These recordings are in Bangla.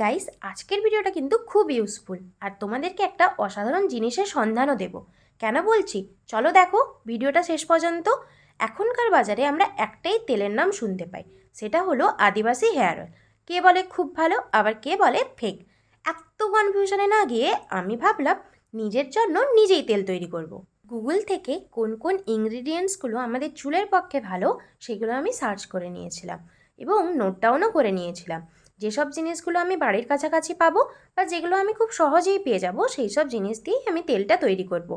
গাইস আজকের ভিডিওটা কিন্তু খুব ইউজফুল আর তোমাদেরকে একটা অসাধারণ জিনিসের সন্ধানও দেব। কেন বলছি? চলো দেখো ভিডিওটা শেষ পর্যন্ত। এখনকার বাজারে আমরা একটাই তেলের নাম শুনতে পাই। সেটা হলো আদিবাসী হেয়ার অয়েল কে বলে খুব ভালো, আবার কে বলে ফেক এত কনফিউশনে না গিয়ে আমি ভাবলাম নিজের জন্য নিজেই তেল তৈরি করব। গুগল থেকে কোন কোন ইনগ্রিডিয়েন্টসগুলো আমাদের চুলের পক্ষে ভালো, সেগুলো আমি সার্চ করে নিয়েছিলাম এবং নোট ডাউনও করে নিয়েছিলাম। যেসব জিনিসগুলো আমি বাড়ির কাছাকাছি পাবো বা যেগুলো আমি খুব সহজেই পেয়ে যাব সেই সব জিনিস দিয়েই আমি তেলটা তৈরি করব।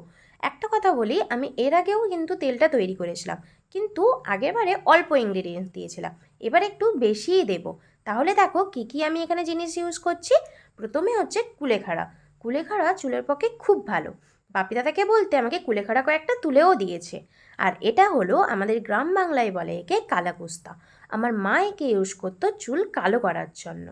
একটা কথা বলি, আমি এর আগেও কিন্তু তেলটা তৈরি করেছিলাম, কিন্তু আগেরবারে অল্প ইনগ্রিডিয়েন্টস দিয়েছিলাম, এবার একটু বেশিই দেব। তাহলে দেখো কী কী আমি এখানে জিনিস ইউজ করছি। প্রথমে হচ্ছে কুলেখাড়া কুলেখাড়া চুলের পক্ষে খুব ভালো। বাপি দাদাকে বলতে আমাকে কুলেখাড়া কয়েকটা তুলেও দিয়েছে। আর এটা হলো আমাদের গ্রাম বাংলায় বলে একে কালাকুস্তা আমার মা একে ইউজ করতো চুল কালো করার জন্য।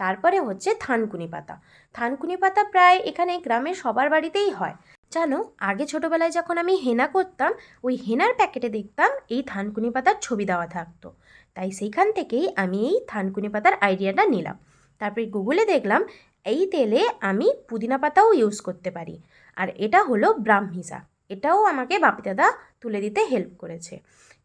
তারপরে হচ্ছে থানকুনি পাতা। থানকুনি পাতা প্রায় এখানে গ্রামের সবার বাড়িতেই হয়। জানো, আগে ছোটোবেলায় যখন আমি হেনা করতাম, ওই হেনার প্যাকেটে দেখতাম এই থানকুনি পাতার ছবি দেওয়া থাকতো। তাই সেইখান থেকেই আমি এই থানকুনি পাতার আইডিয়াটা নিলাম। তারপরে গুগলে দেখলাম, এই তেলে আমি পুদিনা পাতাও ইউজ করতে পারি। আর এটা হলো ব্রাহ্মী শাক এটাও আমাকে বাপি দাদা তুলে দিতে হেল্প করেছে।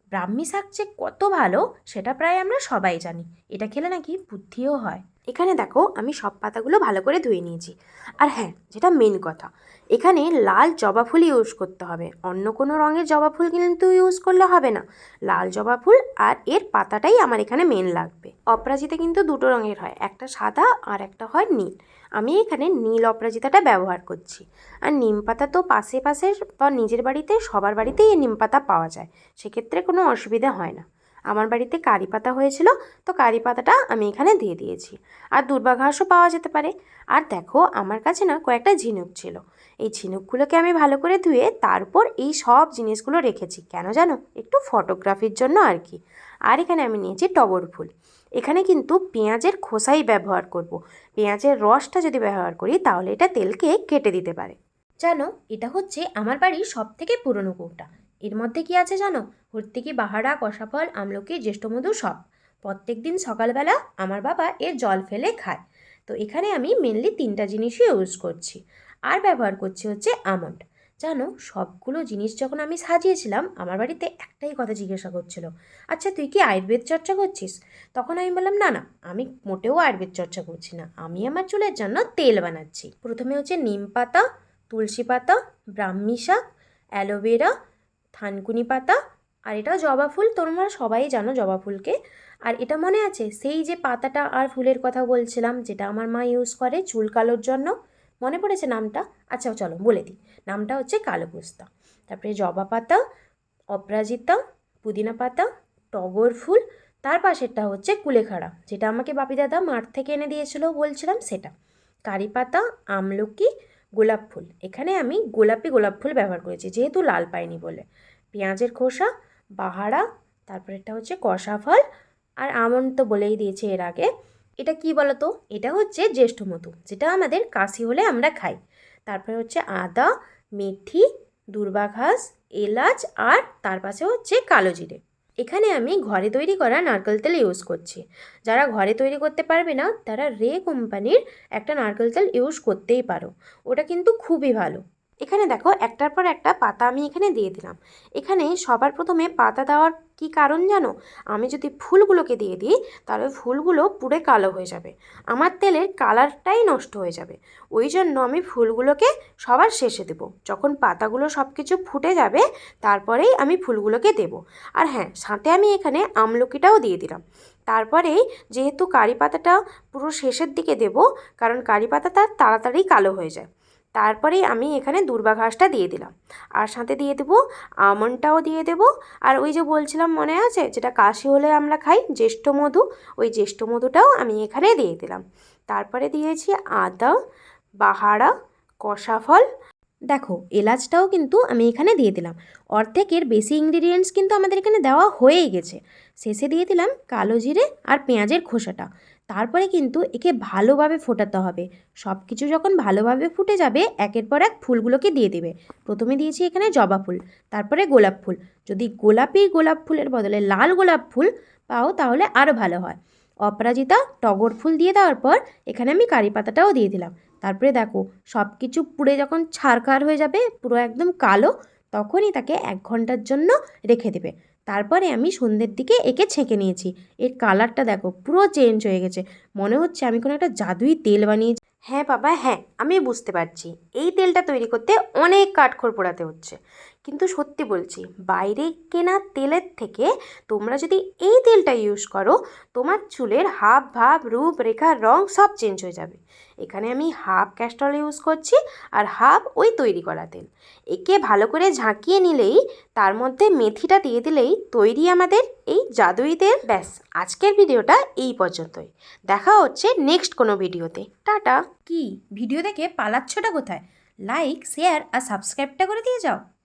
ব্রাহ্মী শাক যে কত ভালো, সেটা প্রায় আমরা সবাই জানি। এটা খেলে নাকি বুদ্ধিও হয়। এখানে দেখো আমি সব পাতাগুলো ভালো করে ধুয়ে নিয়েছি। আর হ্যাঁ যেটা মেন কথা, এখানে লাল জবা ফুল ইউজ করতে হবে। অন্য কোনো রঙের জবা ফুল কিন্তু ইউজ করলে হবে না। লাল জবা ফুল আর এর পাতাটাই আমার এখানে মেন লাগবে। অপরাজিতা কিন্তু দুটো রঙের হয়, একটা সাদা আর একটা হয় নীল। আমি এখানে নীল অপরাজিতাটা ব্যবহার করছি। আর নিম পাতা তো পাশে পাশে বা নিজের বাড়িতে, সবার বাড়িতেই এই নিম পাতা পাওয়া যায়। সেক্ষেত্রে কোনো অসুবিধা হয় না। আমার বাড়িতে কারি পাতা হয়েছিল, তো কারি পাতাটা আমি এখানে দিয়ে দিয়েছি। আর দুর্বা ঘাসও পাওয়া যেতে পারে। আর দেখো, আমার কাছে না কয়েকটা ঝিনুক ছিল। এই ঝিনুকগুলোকে আমি ভালো করে ধুয়ে তারপর এই সব জিনিসগুলো রেখেছি। কেন জানো? একটু ফটোগ্রাফির জন্য আর কি। আর এখানে আমি নিয়েছি টগর ফুল। এখানে কিন্তু পেঁয়াজের খোসাই ব্যবহার করব। পেঁয়াজের রসটা যদি ব্যবহার করি, তাহলে এটা তেলকে কেটে দিতে পারে। জানো, এটা হচ্ছে আমার বাড়ির সব থেকে পুরনো কৌটা। এর মধ্যে কি আছে জানো? হর্তিকি, বাহারা কষাফল আমলকি, জ্যেষ্ঠমধু সব। প্রত্যেক দিন সকালবেলা আমার বাবা এর জল ফেলে খায়। তো এখানে আমি মেনলি তিনটা জিনিসই ইউজ করছি। আর ব্যবহার করছি হচ্ছে আমন্ড। জানো, সবগুলো জিনিস যখন আমি সাজিয়েছিলাম, আমার বাড়িতে একটাই কথা জিজ্ঞাসা করছিল আচ্ছা তুই কি আয়ুর্বেদ চর্চা করছিস? তখন আমি বললাম, না না, আমি মোটেও আয়ুর্বেদ চর্চা করছি না। আমি আমার চুলের জন্য তেল বানাচ্ছি। প্রথমে হচ্ছে নিম পাতা, তুলসী পাতা, ব্রাহ্মী শাক, অ্যালোভেরা থানকুনি পাতা, আর এটা জবা ফুল, তোমরা সবাই জানো জবা ফুলকে। আর এটা মনে আছে? সেই যে পাতাটা আর ফুলের কথা বলছিলাম, যেটা আমার মা ইউজ করে চুল কালোর জন্য। মনে পড়েছে নামটা? আচ্ছা চলো বলে দিই। নামটা হচ্ছে কালো পোস্তা তারপরে জবা পাতা, অপরাজিতা, পুদিনা পাতা, টগর ফুল, তার পাশেরটা হচ্ছে কুলেখাড়া, যেটা আমাকে বাপি দাদা মাঠ থেকে এনে দিয়েছিল বলছিলাম সেটা। কারি পাতা, আমলকি গোলাপ ফুল। এখানে আমি গোলাপি গোলাপ ফুল ব্যবহার করেছি, যেহেতু লাল পাইনি বলে। পেঁয়াজের খোসা, বাহারা তারপরেরটা হচ্ছে কষা ফল, আর আমন তো বলেই দিয়েছে এর আগে। এটা কি বলতো? এটা হচ্ছে জ্যেষ্ঠ মধু, যেটা আমাদের কাশি হলে আমরা খাই। তারপরে হচ্ছে আদা, মেথি দুর্বা ঘাস এলাচ, আর তার পাশে হচ্ছে কালো জিরে। এখানে আমি ঘরে তৈরি করা নারকেল তেল ইউজ করছি। যারা ঘরে তৈরি করতে পারবে না, তারা রে কোম্পানির একটা নারকেল তেল ইউজ করতেই পারো। ওটা কিন্তু খুবই ভালো। এখানে দেখো, একটার পর একটা পাতা আমি এখানে দিয়ে দিলাম। এখানে সবার প্রথমে পাতা দেওয়ার কি কারণ জানো? আমি যদি ফুলগুলোকে দিয়ে দিই, তাহলে ফুলগুলো পুরো কালো হয়ে যাবে। আমার তেলের কালারটাই নষ্ট হয়ে যাবে। ওই জন্য আমি ফুলগুলোকে সবার শেষে দেব। যখন পাতাগুলো সব কিছু ফুটে যাবে, তারপরেই আমি ফুলগুলোকে দেব। আর হ্যাঁ সাথে আমি এখানে আমলকিটাও দিয়ে দিলাম। তারপরেই যেহেতু কারি পাতাটা পুরো শেষের দিকে দেব, কারণ কারি পাতাটা তাড়াতাড়ি কালো হয়ে যায়। তারপরেই আমি এখানে দুর্বা ঘাসটা দিয়ে দিলাম। আর সাথে দিয়ে দেবো আমন্ডটাও দিয়ে দেব। আর ওই যে বলছিলাম মনে আছে, যেটা কাশি হলে আমরা খাই, জ্যেষ্ঠ মধু, ওই জ্যেষ্ঠ মধুটাও আমি এখানে দিয়ে দিলাম। তারপরে দিয়েছি আদা, বাহারা কষা ফল দেখো, এলাচটাও কিন্তু আমি এখানে দিয়ে দিলাম। অর্ধেকের বেশি ইনগ্রিডিয়েন্টস কিন্তু আমাদের এখানে দেওয়া হয়েই গেছে। শেষে দিয়ে দিলাম কালো জিরে আর পেঁয়াজের খোসাটা। তারপরে কিন্তু একে ভালোভাবে ফোটাতে হবে। সব কিছু যখন ভালোভাবে ফুটে যাবে, একের পর এক ফুলগুলোকে দিয়ে দেবে। প্রথমে দিয়েছি এখানে জবা ফুল, তারপরে গোলাপ ফুল। যদি গোলাপি গোলাপ ফুলের বদলে লাল গোলাপ ফুল পাও, তাহলে আরও ভালো হয়। অপরাজিতা টগর ফুল দিয়ে দেওয়ার পর এখানে আমি কারি পাতাটাও দিয়ে দিলাম। তারপরে দেখো সব কিছু পুড়ে যখন ছারখার হয়ে যাবে, পুরো একদম কালো তখনই তাকে এক ঘণ্টার জন্য রেখে দেবে। তারপরে আমি সন্ধ্যের দিকে একে ছেঁকে নিয়েছি। এর কালারটা দেখো, পুরো চেঞ্জ হয়ে গেছে। মনে হচ্ছে আমি কোনো একটা জাদুই তেল বানিয়েছি। হ্যাঁ বাবা হ্যাঁ আমি বুঝতে পারছি। এই তেলটা তৈরি করতে অনেক কাঠখড় পোড়াতে হচ্ছে। কিন্তু সত্যি বলছি, বাইরে কেনা তেলের থেকে তোমরা যদি এই তেলটা ইউজ করো, তোমার চুলের হাফ ভাব, রূপ, রেখা, রং সব চেঞ্জ হয়ে যাবে। এখানে আমি হাফ ক্যাস্টল ইউজ করছি আর হাফ ওই তৈরি করা তেল। একে ভালো করে ঝাঁকিয়ে নিলেই, তার মধ্যে মেথিটা দিয়ে দিলেই তৈরি আমাদের এই জাদুই তেল। ব্যাস, আজকের ভিডিওটা এই পর্যন্তই। দেখা হচ্ছে নেক্সট কোনো ভিডিওতে। টাটা! কি, ভিডিও দেখে পালাচ্ছটা কোথায়? লাইক শেয়ার আর সাবস্ক্রাইবটা করে দিয়ে যাও।